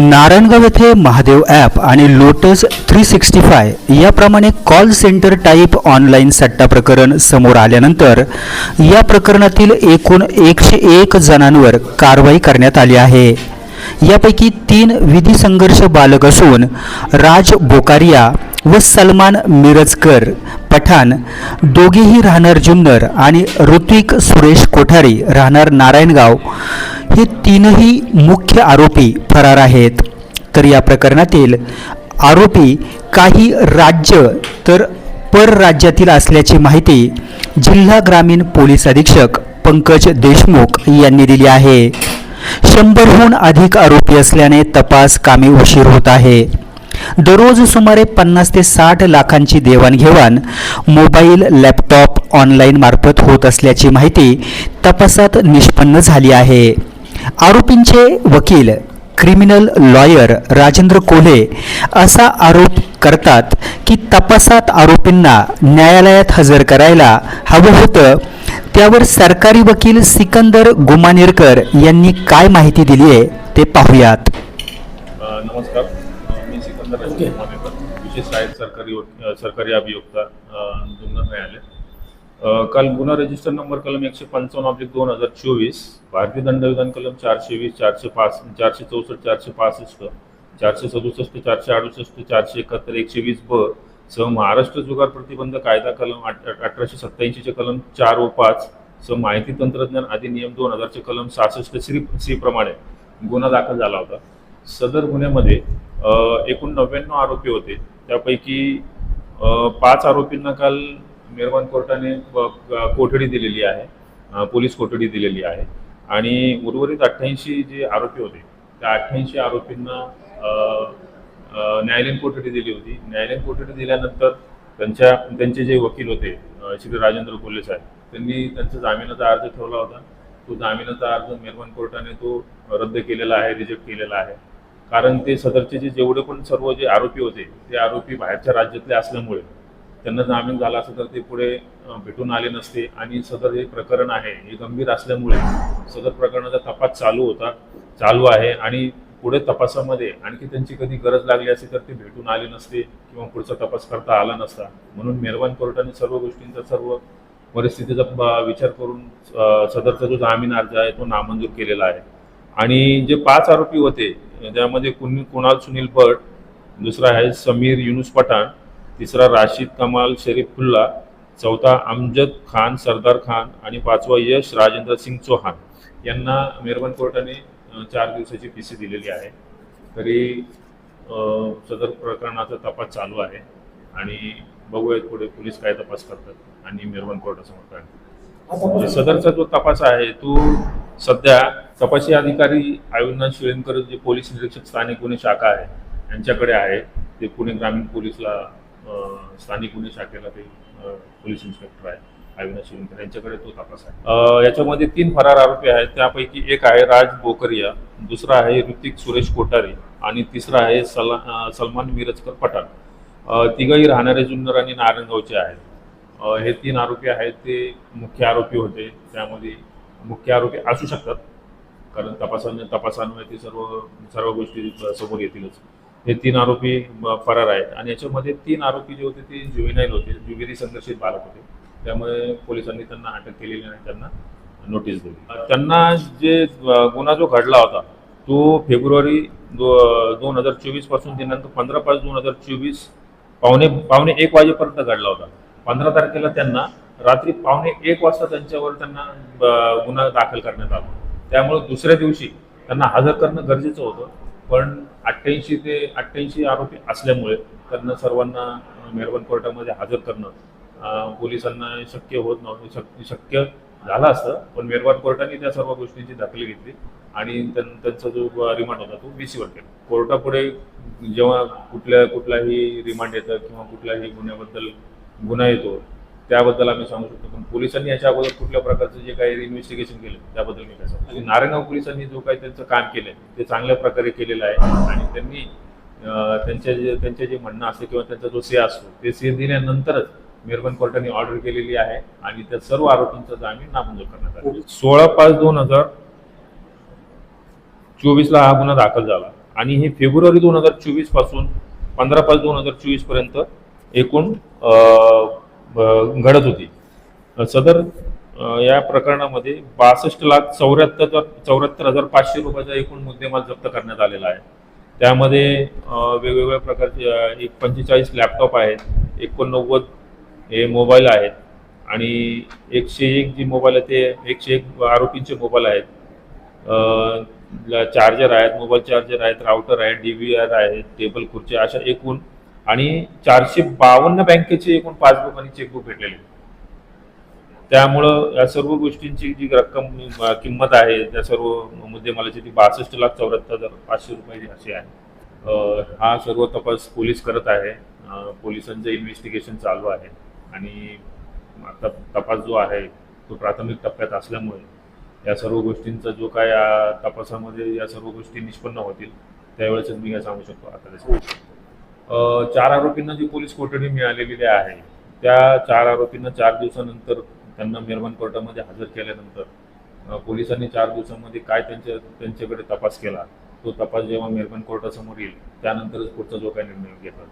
नारायणगाव येथे महादेव ॲप आणि Lotus three sixty five याप्रमाणे कॉल सेंटर टाईप ऑनलाईन सट्टा प्रकरण समोर आल्यानंतर या प्रकरणातील एकूण एकशे एक जणांवर कारवाई करण्यात आली आहे. यापैकी तीन विधी संघर्ष बालक असून राज बोकारिया व सलमान मिरजकर पठाण दोघेही राहणार जुन्नर आणि ऋत्विक सुरेश कोठारी राहणार नारायणगाव हे तीनही मुख्य आरोपी फरार आहेत. तर या प्रकरणातील आरोपी काही राज्य तर परराज्यातील असल्याची माहिती जिल्हा ग्रामीण पोलीस अधीक्षक पंकज देशमुख यांनी दिली आहे. शंभरहून अधिक आरोपी असल्याने तपास कामी उशीर होत आहे. दररोज सुमारे पन्नास ते साठ लाखांची देवाणघेवाण मोबाईल लॅपटॉप ऑनलाईन मार्फत होत असल्याची माहिती तपासात निष्पन्न झाली आहे. आरोपींचे वकील क्रिमिनल लॉयर राजेंद्र कोल्हे असा आरोप करतात की तपासात आरोपींना न्यायालयात हजर करायला हवं होतं. त्यावर सरकारी वकील सिकंदर गुमानेरकर यांनी काय माहिती दिली आहे ते पाहूयात. नमस्कार. मी सिकंदर मानेकर विशेष सरकारी सरकारी अभियोक्ता न्यायालय काल गुन्हा रजिस्टर नंबर कलम एकशे पंचावन्न ऑब्जेक्ट दोन हजार चोवीस भारतीय दंडविधान कलम चारशे वीस चारशे पाच चारशे चौसष्ट चारशे पासष्ट चारशे सदुसष्ट चारशे अडुसष्ट चारशे एकाहत्तर एकशे वीस ब सह महाराष्ट्र जुगार प्रतिबंध कायदा कलम अठराशे सत्त्याऐंशीचे कलम चार व पाच सह माहिती तंत्रज्ञान अधिनियम दोन हजारचे कलम सहासष्ट श्री श्रीप्रमाणे गुन्हा दाखल झाला होता. सदर गुन्ह्यामध्ये एकूण नव्याण्णव आरोपी होते. त्यापैकी पाच आरोपींना काल मेहरबान कोर्टाने कोठडी दिलेली आहे. पोलीस कोठडी दिलेली आहे. आणि उर्वरित अठ्ठ्याऐंशी जे आरोपी होते त्या अठ्ठ्याऐंशी आरोपींना न्यायालयीन कोठडी दिली होती. न्यायालयीन कोठडी दिल्यानंतर त्यांच्या त्यांचे जे वकील होते श्री राजेंद्र कोल्हे साहेब त्यांनी त्यांचा जामिनाचा अर्ज ठेवला होता. तो जामिनाचा अर्ज मेहरबान कोर्टाने तो रद्द केलेला आहे रिजेक्ट केलेला आहे. कारण ते सदरचे जे जेवढे पण सर्व जे आरोपी होते ते आरोपी बाहेरच्या राज्यातले असल्यामुळे त्यांना जामीन झाला असता तर ते पुढे भेटून आले नसते. आणि सदर हे प्रकरण आहे हे गंभीर असल्यामुळे सदर प्रकरणाचा तपास चालू होता चालू आहे. आणि पुढे तपासामध्ये आणखी त्यांची कधी गरज लागली असेल तर ते भेटून आले नसते किंवा पुढचा तपास करता आला नसता. म्हणून मेहरबान कोर्टाने सर्व गोष्टींचा सर्व परिस्थितीचा विचार करून सदरचा जो जामीन अर्ज आहे तो नामंजूर केलेला आहे. आणि जे पाच आरोपी होते त्यामध्ये कुणी कुणाल सुनील भट दुसरा आहे समीर युनुस पठाण तिसरा राशीद कमाल शरीफुल्ला चौथा अमजद खान सरदार खान आणि पाचवा यश राजेंद्र सिंग चौहान. यांना मेहरबान कोर्टाने चार दिवसाची पी सी दिलेली आहे. तरी सदर प्रकरणाचा तपास चालू आहे आणि बघूयात पुढे पोलीस काय तपास करतात आणि मेहरबान कोर्टासमोर काय. सदरचा जो तपास आहे तो सध्या तपासी अधिकारी अविनाश शिळेंकर जे पोलीस निरीक्षक स्थानिक गुन्हे शाखा आहे यांच्याकडे आहे. ते पुणे ग्रामीण पोलीसला स्थानिक गुन्हे शाखेला ते पोलीस इन्स्पेक्टर आहे अविनाश शिळेंकर यांच्याकडे तो तपास आहे. याच्यामध्ये तीन फरार आरोपी आहेत त्यापैकी एक आहे राज बोकरिया दुसरा आहे ऋतिक सुरेश कोठारी आणि तिसरा आहे सला सलमान मिरजकर पठाण. तिघही राहणारे जुन्नर आणि नारायणगावचे आहेत. हे तीन आरोपी आहेत ते मुख्य आरोपी होते त्यामध्ये मुख्य आरोपी असू शकतात कारण तपासाने तपासान्वये ते सर्व सर्व गोष्टी समोर येतीलच. हे तीन आरोपी फरार आहेत. आणि याच्यामध्ये तीन आरोपी जे होते ते ज्युवेनाईल होते. जुवेरी संघर्षित बालक होते. त्यामुळे पोलिसांनी त्यांना अटक केलेली आणि त्यांना नोटीस दिली. त्यांना जे गुन्हा जो घडला होता तो फेब्रुवारी दो दोन हजार चोवीसपासून दिनांक पंधरा पाच दोन हजार चोवीस पावणे पावणे एक वाजेपर्यंत घडला होता. पंधरा तारखेला त्यांना रात्री पावणे एक वाजता त्यांच्यावर त्यांना गुन्हा दाखल करण्यात आला. त्यामुळे दुसऱ्या दिवशी त्यांना हजर करणं गरजेचं होतं. पण अठ्ठ्याऐंशी ते अठ्ठ्याऐंशी आरोपी असल्यामुळे त्यांना सर्वांना मेहरबान कोर्टामध्ये हजर करणं पोलिसांना शक्य होत नव्हतं शक- शक्य झालं असतं पण मेहरबान कोर्टाने त्या सर्व गोष्टींची दखल घेतली आणि त्यां- त्यांचा जो रिमांड होता तो बीसीवर केला. कोर्टापुढे जेव्हा कुठल्या कुठलाही रिमांड येतं किंवा कुठल्याही गुन्ह्याबद्दल गुन्हा येतो त्याबद्दल आम्ही सांगू शकतो. पण पोलिसांनी याच्या अगोदर कुठल्या प्रकारचं जे काही इन्व्हेस्टिगेशन केलं त्याबद्दल मी काय सांगतो आणि नारायणगाव पोलिसांनी जो काही त्यांचं काम केलं ते चांगल्या प्रकारे केलेलं आहे. आणि त्यांनी त्यांच्या जे त्यांचे जे म्हणणं असते किंवा त्यांचा जो से असतो ते से दिल्यानंतरच मेहरबान कोर्टाने ऑर्डर केलेली आहे आणि त्या सर्व आरोपींचा जामीन नामंजूर करण्यात आला सोळा पाच दोन हजार चोवीसला हा गुन्हा दाखल झाला. आणि हे फेब्रुवारी दोन हजार चोवीसपासून पंधरा पाच दोन हजार चोवीसपर्यंत एकूण घडत होती. सदर या प्रकरणामध्ये बासष्ट लाख चौऱ्याहत्तर चौऱ्याहत्तर हजार पाचशे रुपयाचा एकूण मुद्देमाल जप्त करण्यात आलेला आहे. त्यामध्ये वेगवेगळ्या प्रकारचे एक पंचेचाळीस लॅपटॉप आहेत एकोणनव्वद हे मोबाईल आहेत आणि एकशे एक जी मोबाईल आहे ते एकशे एक आरोपींचे मोबाईल आहेत. चार्जर आहेत मोबाईल चार्जर आहेत राउटर आहेत डी व्ही आर आहेत टेबल खुर्ची अशा एकूण आणि चारशे बावन्न बँकेचे एकूण पासबुक आणि चेकबुक भेटलेले. त्यामुळं या सर्व गोष्टींची जी रक्कम किंमत आहे त्या सर्व मुद्देमालाची ती बासष्ट लाख चौऱ्याहत्तर हजार पाचशे रुपये अशी आहे. हा सर्व तपास पोलीस करत आहे. पोलिसांचं इन्व्हेस्टिगेशन चालू आहे. आणि आता तपास जो आहे तो प्राथमिक टप्प्यात असल्यामुळे या सर्व गोष्टींचा जो काय या तपासामध्ये या सर्व गोष्टी निष्पन्न होतील त्यावेळेसच मी काय सांगू शकतो. आता चार आरोपींना जी पोलीस कोठडी मिळालेली आहे त्या चार आरोपींना चार दिवसानंतर त्यांना मेहरबान कोर्टामध्ये हजर केल्यानंतर पोलिसांनी चार दिवसामध्ये काय त्यांच्या त्यांच्याकडे तपास केला तो तपास जेव्हा मेहरबान कोर्टासमोर येईल त्यानंतरच पुढचा जो काही निर्णय घेतात.